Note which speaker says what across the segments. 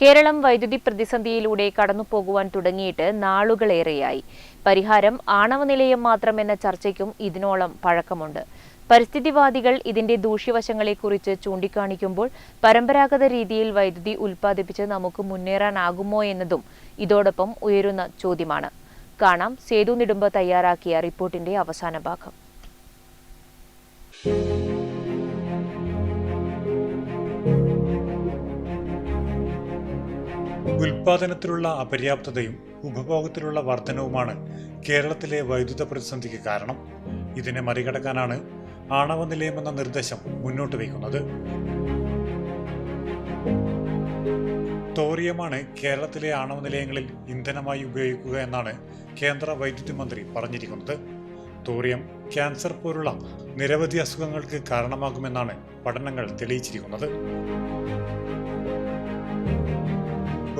Speaker 1: കേരളം വൈദ്യുതി പ്രതിസന്ധിയിലൂടെ കടന്നുപോകുവാൻ തുടങ്ങിയിട്ട് നാളുകളേറെയായി. പരിഹാരം ആണവ നിലയം മാത്രമെന്ന ചർച്ചയ്ക്കും ഇതിനോളം പഴക്കമുണ്ട്. പരിസ്ഥിതിവാദികൾ ഇതിന്റെ ദൂഷ്യവശങ്ങളെക്കുറിച്ച് ചൂണ്ടിക്കാണിക്കുമ്പോൾ പരമ്പരാഗത രീതിയിൽ വൈദ്യുതി ഉൽപ്പാദിപ്പിച്ച് നമുക്ക് മുന്നേറാനാകുമോ എന്നതും ഇതോടൊപ്പം ഉയരുന്ന ചോദ്യമാണ്. കാണാം. സേതു നെടുമ്പ തയ്യാറാക്കിയ റിപ്പോർട്ടിന്റെ അവസാന ഭാഗം.
Speaker 2: ഉൽപാദനത്തിലുള്ള അപര്യാപ്തതയും ഉപഭോഗത്തിലുള്ള വർധനവുമാണ് കേരളത്തിലെ വൈദ്യുത പ്രതിസന്ധിക്ക് കാരണം. ഇതിനെ മറികടക്കാനാണ് ആണവ നിലയമെന്ന നിർദ്ദേശം മുന്നോട്ട് വയ്ക്കുന്നത്. തോറിയമാണ് കേരളത്തിലെ ആണവ നിലയങ്ങളിൽ ഇന്ധനമായി ഉപയോഗിക്കുക എന്നാണ് കേന്ദ്ര വൈദ്യുതി മന്ത്രി പറഞ്ഞിരിക്കുന്നത്. തോറിയം ക്യാൻസർ പോലുള്ള നിരവധി അസുഖങ്ങൾക്ക് കാരണമാകുമെന്നാണ് പഠനങ്ങൾ തെളിയിച്ചിരിക്കുന്നത്.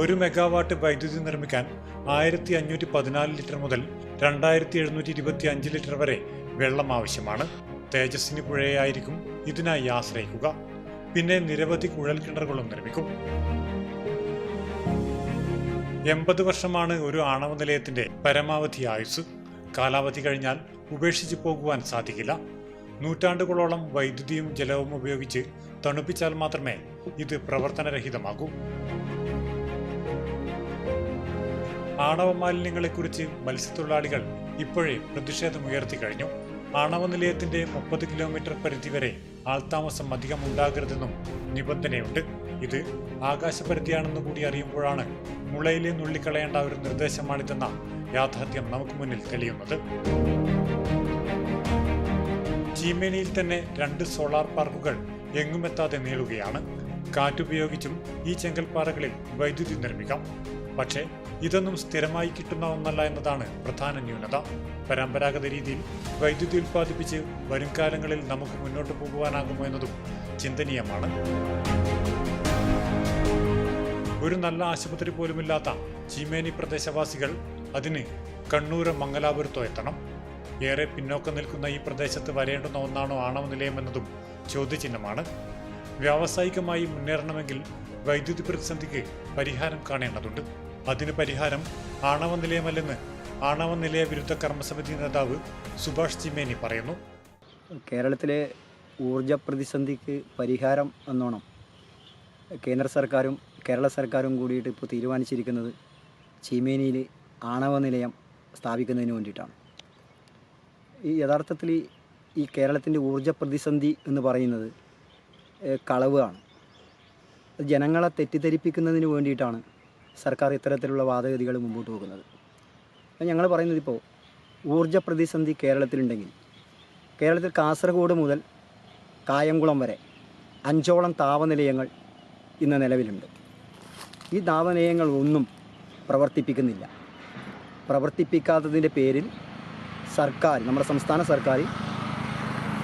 Speaker 2: ഒരു മെഗാവാട്ട് വൈദ്യുതി നിർമ്മിക്കാൻ ആയിരത്തി അഞ്ഞൂറ്റി പതിനാല് ലിറ്റർ മുതൽ രണ്ടായിരത്തി എഴുന്നൂറ്റി ഇരുപത്തി അഞ്ച് ലിറ്റർ വരെ വെള്ളം ആവശ്യമാണ്. തേജസ്സിനി പുഴയായിരിക്കും ഇതിനായി ആശ്രയിക്കുക. പിന്നെ നിരവധി കുഴൽ കിണറുകളും നിർമ്മിക്കും. എൺപത് വർഷമാണ് ഒരു ആണവ നിലയത്തിന്റെ പരമാവധി ആയുസ് കാലാവധി കഴിഞ്ഞാൽ ഉപേക്ഷിച്ചു പോകുവാൻ സാധിക്കില്ല. നൂറ്റാണ്ടുകളോളം വൈദ്യുതിയും ജലവും ഉപയോഗിച്ച് തണുപ്പിച്ചാൽ മാത്രമേ ഇത് പ്രവർത്തനരഹിതമാകൂ. ആണവ മാലിന്യങ്ങളെക്കുറിച്ച് മത്സ്യത്തൊഴിലാളികൾ ഇപ്പോഴേ പ്രതിഷേധമുയർത്തി കഴിഞ്ഞു. ആണവ നിലയത്തിന്റെ മുപ്പത് കിലോമീറ്റർ പരിധി വരെ ആൾതാമസം അധികം ഉണ്ടാകരുതെന്നും നിബന്ധനയുണ്ട്. ഇത് ആകാശപരിധിയാണെന്ന് കൂടി അറിയുമ്പോഴാണ് മുളയിലെ നുള്ളിക്കളയേണ്ട ഒരു നിർദ്ദേശമാണിതെന്ന യാഥാർത്ഥ്യം നമുക്ക് മുന്നിൽ തെളിയുന്നത്. ചീമേനിയിൽ തന്നെ രണ്ട് സോളാർ പാർക്കുകൾ എങ്ങുമെത്താതെ നീളുകയാണ്. കാറ്റുപയോഗിച്ചും ഈ ചെങ്കൽപ്പാറകളിൽ വൈദ്യുതി നിർമ്മിക്കാം. പക്ഷേ ഇതൊന്നും സ്ഥിരമായി കിട്ടുന്ന ഒന്നല്ല എന്നതാണ് പ്രധാന ന്യൂനത. പരമ്പരാഗത രീതിയിൽ വൈദ്യുതി ഉൽപ്പാദിപ്പിച്ച് വരും കാലങ്ങളിൽ നമുക്ക് മുന്നോട്ട് പോകുവാനാകുമോ എന്നതും ചിന്തനീയമാണ്. ഒരു നല്ല ആശുപത്രി പോലുമില്ലാത്ത ചീമേനി പ്രദേശവാസികൾ അതിന് കണ്ണൂര് മംഗലാപുരത്തോ എത്തണം. ഏറെ പിന്നോക്കം നിൽക്കുന്ന ഈ പ്രദേശത്ത് വരേണ്ടുന്ന ഒന്നാണോ ആണവ നിലയം എന്നതും ചോദ്യചിഹ്നമാണ്. വ്യാവസായികമായി മുന്നേറണമെങ്കിൽ വൈദ്യുതി പ്രതിസന്ധിക്ക് പരിഹാരം കാണേണ്ടതുണ്ട്. അതിന് പരിഹാരം ആണവ നിലയമല്ലെന്ന് ആണവ നിലയ വിരുദ്ധ കർമ്മസമിതി നേതാവ് സുഭാഷ് ചിമേനി പറയുന്നു.
Speaker 3: കേരളത്തിലെ ഊർജ പ്രതിസന്ധിക്ക് പരിഹാരം എന്നോണം കേന്ദ്ര സർക്കാരും കേരള സർക്കാരും കൂടിയിട്ട് ഇപ്പോൾ തീരുമാനിച്ചിരിക്കുന്നത് ചീമേനിയിൽ ആണവ നിലയം സ്ഥാപിക്കുന്നതിന് വേണ്ടിയിട്ടാണ്. ഈ യഥാർത്ഥത്തിൽ ഈ കേരളത്തിന്റെ ഊർജ പ്രതിസന്ധി എന്ന് പറയുന്നത് കളവാണ് ജനങ്ങളെ തെറ്റിദ്ധരിപ്പിക്കുന്നതിന് വേണ്ടിയിട്ടാണ് സർക്കാർ ഇത്തരത്തിലുള്ള വാദഗതികൾ മുമ്പോട്ട് പോകുന്നത്. ഞങ്ങൾ പറയുന്നത് ഇപ്പോൾ ഊർജ പ്രതിസന്ധി കേരളത്തിലുണ്ടെങ്കിൽ കേരളത്തിൽ കാസർഗോഡ് മുതൽ കായംകുളം വരെ അഞ്ചോളം താപനിലയങ്ങൾ ഇന്ന് നിലവിലുണ്ട്. ഈ താപനിലയങ്ങൾ ഒന്നും പ്രവർത്തിപ്പിക്കുന്നില്ല. പ്രവർത്തിപ്പിക്കാത്തതിന്റെ പേരിൽ സർക്കാർ നമ്മുടെ സംസ്ഥാന സർക്കാർ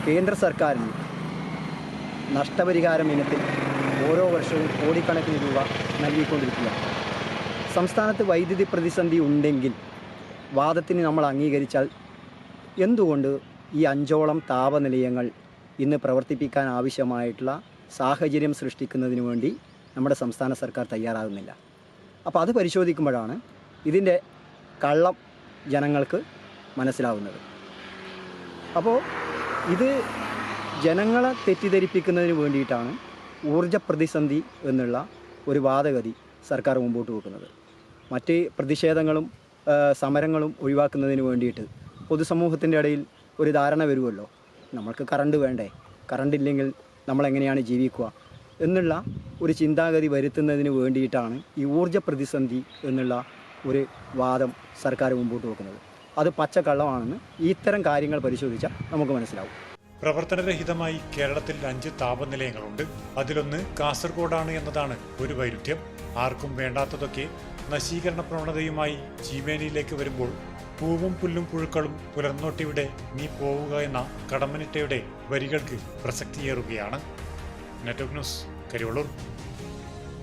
Speaker 3: കേന്ദ്ര സർക്കാരിന് നഷ്ടപരിഹാരം ഇനത്തിൽ ഓരോ വർഷവും കോടിക്കണക്കിന് രൂപ നൽകിക്കൊണ്ടിരിക്കുകയാണ് സംസ്ഥാനത്ത് വൈദ്യുതി പ്രതിസന്ധി ഉണ്ടെങ്കിൽ വാദത്തിന് നമ്മൾ അംഗീകരിച്ചാൽ എന്തുകൊണ്ട് ഈ അഞ്ചോളം താപനിലയങ്ങൾ ഇന്ന് പ്രവർത്തിപ്പിക്കാൻ ആവശ്യമായിട്ടുള്ള സാഹചര്യം സൃഷ്ടിക്കുന്നതിന് വേണ്ടി നമ്മുടെ സംസ്ഥാന സർക്കാർ തയ്യാറാകുന്നില്ല. അപ്പോൾ അത് പരിശോധിക്കുമ്പോഴാണ് ഇതിന്റെ കള്ളം ജനങ്ങൾക്ക് മനസ്സിലാവുന്നത്. അപ്പോൾ ഇത് ജനങ്ങളെ തെറ്റിദ്ധരിപ്പിക്കുന്നതിന് വേണ്ടിയിട്ടാണ് ഊർജ പ്രതിസന്ധി എന്നുള്ള ഒരു വാദഗതി സർക്കാർ മുമ്പോട്ട് വെക്കുന്നത്. മറ്റ് പ്രതിഷേധങ്ങളും സമരങ്ങളും ഒഴിവാക്കുന്നതിന് വേണ്ടിയിട്ട് പൊതുസമൂഹത്തിന്റെ ഇടയിൽ ഒരു ധാരണ വരുമല്ലോ. നമ്മൾക്ക് കറണ്ട് വേണ്ടേ? കറണ്ട് ഇല്ലെങ്കിൽ നമ്മളെങ്ങനെയാണ് ജീവിക്കുക? എന്നുള്ള ഒരു ചിന്താഗതി വരുത്തുന്നതിന് വേണ്ടിയിട്ടാണ് ഈ ഊർജ പ്രതിസന്ധി എന്നുള്ള ഒരു വാദം സർക്കാർ മുമ്പോട്ട് വെക്കുന്നത്. അത് പച്ചക്കള്ളമാണെന്ന് ഇത്തരം കാര്യങ്ങൾ പരിശോധിച്ചാൽ നമുക്ക് മനസ്സിലാവും.
Speaker 2: പ്രവർത്തനരഹിതമായി കേരളത്തിൽ അഞ്ച് താപനിലയങ്ങളുണ്ട്. അതിലൊന്ന് കാസർഗോഡാണ് എന്നതാണ് ഒരു വൈരുദ്ധ്യം. ആർക്കും വേണ്ടാത്തതൊക്കെ നശീകരണ പ്രവണതയുമായി ചീമേനിയിലേക്ക് വരുമ്പോൾ പൂവും പുല്ലും പുഴുക്കളും പുലർന്നോട്ടിവിടെ നീ പോവുക എന്ന കടമ്മനിട്ടയുടെ വരികൾക്ക് പ്രസക്തിയേറുകയാണ്. Network news Karivellur.